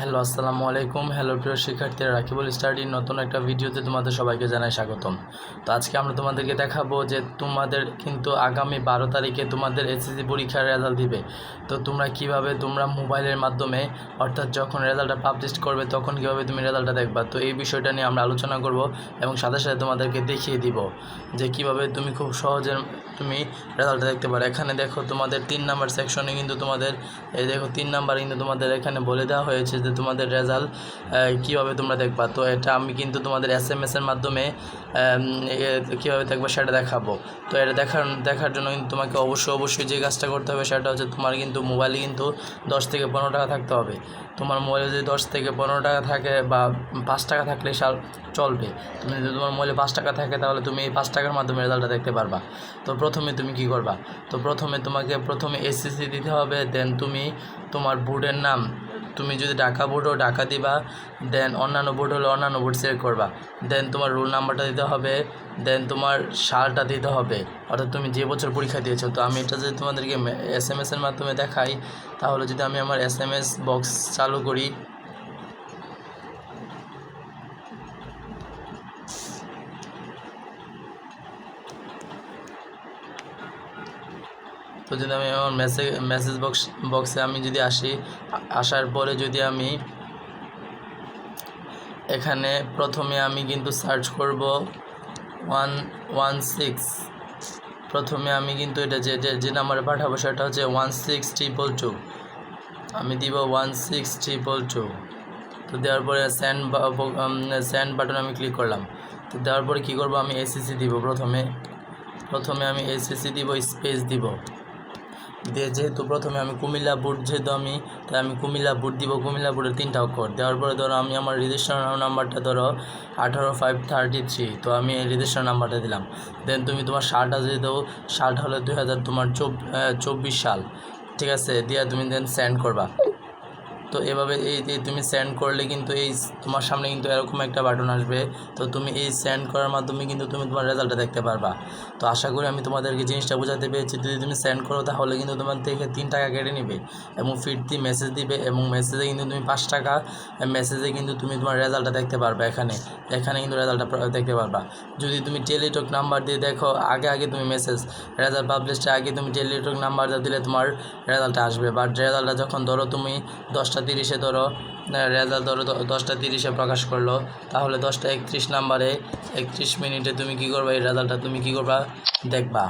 Hello, আসসালামু আলাইকুম। Hello, প্রিয় শিক্ষার্থীরা, রাকিবুল স্টাডির নতুন একটা ভিডিওতে তোমাদের সবাইকে জানাই স্বাগতম। তো আজকে আমরা তোমাদেরকে দেখাবো যে তোমাদের কিন্তু আগামী বারো তারিখে তোমাদের এসএসসি পরীক্ষার রেজাল্ট দিবে। তো তোমরা কীভাবে তোমরা মোবাইলের মাধ্যমে, অর্থাৎ যখন রেজাল্টটা পাবলিশ করবে, তখন কীভাবে তুমি রেজাল্টটা দেখবা? তো এই বিষয়টা নিয়ে আমরা আলোচনা করব এবং সাথে সাথে তোমাদেরকে দেখিয়ে দিব যে কীভাবে তুমি খুব সহজে তুমি রেজাল্টটা দেখতে পারো। এখানে দেখো তোমাদের তিন নাম্বার সেকশনে কিন্তু তোমাদের, এই দেখো তিন নাম্বার কিন্তু তোমাদের এখানে বলে দেওয়া হয়েছে যে তোমাদের রেজাল্ট কীভাবে তোমরা দেখবা? তো এটা আমি কিন্তু তোমাদের এস এম এসের মাধ্যমে কীভাবে দেখবা সেটা দেখাবো। তো এটা দেখার দেখার জন্য কিন্তু তোমাকে অবশ্যই অবশ্যই যে কাজটা করতে হবে সেটা হচ্ছে তোমার কিন্তু মোবাইলে কিন্তু দশ থেকে পনেরো টাকা থাকতে হবে। তোমার মোবাইলে যদি দশ থেকে পনেরো টাকা থাকে বা পাঁচ টাকা থাকলে সাল চলবে। তুমি যদি তোমার মোবাইলে পাঁচ টাকা থাকে তাহলে তুমি এই পাঁচ টাকার মাধ্যমে রেজাল্টটা দেখতে পারবা। তো প্রথমে তুমি কি করবা? তো প্রথমে তোমাকে, প্রথমে এসএসসি দিতে হবে দেন তুমি তোমার বোর্ডের নাম তুমি যদি ঢাকা বোর্ড হো ঢাকা দিবা দেন অন্যান্য বোর্ড হলে অন্যান্য বোর্ড সিলেক্ট করবা। দেন তোমার রোল নাম্বারটা দিতে হবে দেন তোমার সালটা দিতে হবে। অর্থাৎ তুমি যে বছর পরীক্ষা দিয়েছ, তো আমি এটা যদি তোমাদেরকে এস এম এসের মাধ্যমে দেখাই, তাহলে যদি আমি আমার এস এম এস বক্স চালু করি তো যদি আমি আমার মেসেজ মেসেজ বক্স বক্সে আমি যদি আসি, আসার পরে যদি আমি এখানে প্রথমে আমি কিন্তু সার্চ করব ওয়ান ওয়ান সিক্স প্রথমে আমি কিন্তু এটা যে যে নাম্বারে পাঠাবো সেটা হচ্ছে ওয়ান সিক্স ট্রিপল টু আমি দিব ওয়ান সিক্স ট্রিপল টু তো দেওয়ার পরে স্যান্ড স্যান্ড বাটন আমি ক্লিক করলাম। তো দেওয়ার পরে কী করব? আমি এসিসি দিব প্রথমে। প্রথমে আমি এসিসি দিব স্পেস দিব। দিয়ে যেহেতু প্রথমে আমি কুমিল্লা বুট যেহেতু আমি, তাই আমি কুমিল্লা বুট দিব। কুমিল্লা বুটের তিনটা অক্ষর। দেওয়ার পরে ধরো আমি আমার রেজিস্ট্রেশন নাম্বারটা ধরো আঠারো ফাইভ থার্টি থ্রি তো আমি রেজিস্ট্রেশন নাম্বারটা দিলাম। দেন তুমি তোমার সালটা যদি দেবো শার্ট হলে দুই হাজার তোমার চব্বিশ সাল, ঠিক আছে? দিয়ে তুমি দেন সেন্ড করবা। তো এভাবে এই তুমি সেন্ড করলে কিন্তু এই তোমার সামনে কিন্তু এরকম একটা বাটন আসবে। তো তুমি এই সেন্ড করার মাধ্যমে কিন্তু তুমি তোমার রেজাল্টটা দেখতে পারবা। তো আশা করি আমি তোমাদেরকে জিনিসটা বোঝাতে পেরেছি। যদি তুমি সেন্ড করো তাহলে কিন্তু তোমার থেকে তিন টাকা কেটে নেবে এবং ফিরতি মেসেজ দিবে এবং মেসেজে কিন্তু তুমি পাঁচ টাকা মেসেজে কিন্তু তুমি তোমার রেজাল্টটা দেখতে পারবে এখানে। এখানে কিন্তু রেজাল্টটা দেখতে পারবা। যদি তুমি টেলিটক নাম্বার দিয়ে দেখো, আগে আগে তুমি মেসেজ রেজাল্ট পাবলিশটা আগে তুমি টেলিটক নাম্বারটা দিলে তোমার রেজাল্টটা আসবে। বাট রেজাল্টটা যখন ধরো তুমি দশটা তিরিশে ধরো রেজাল্ট ধরো দশটা তিরিশে প্রকাশ করল, তাহলে দশটা একত্রিশ নাম্বারে একত্রিশ মিনিটে তুমি কি করবা? এই রেজাল্টটা তুমি কি করবা? দেখবা।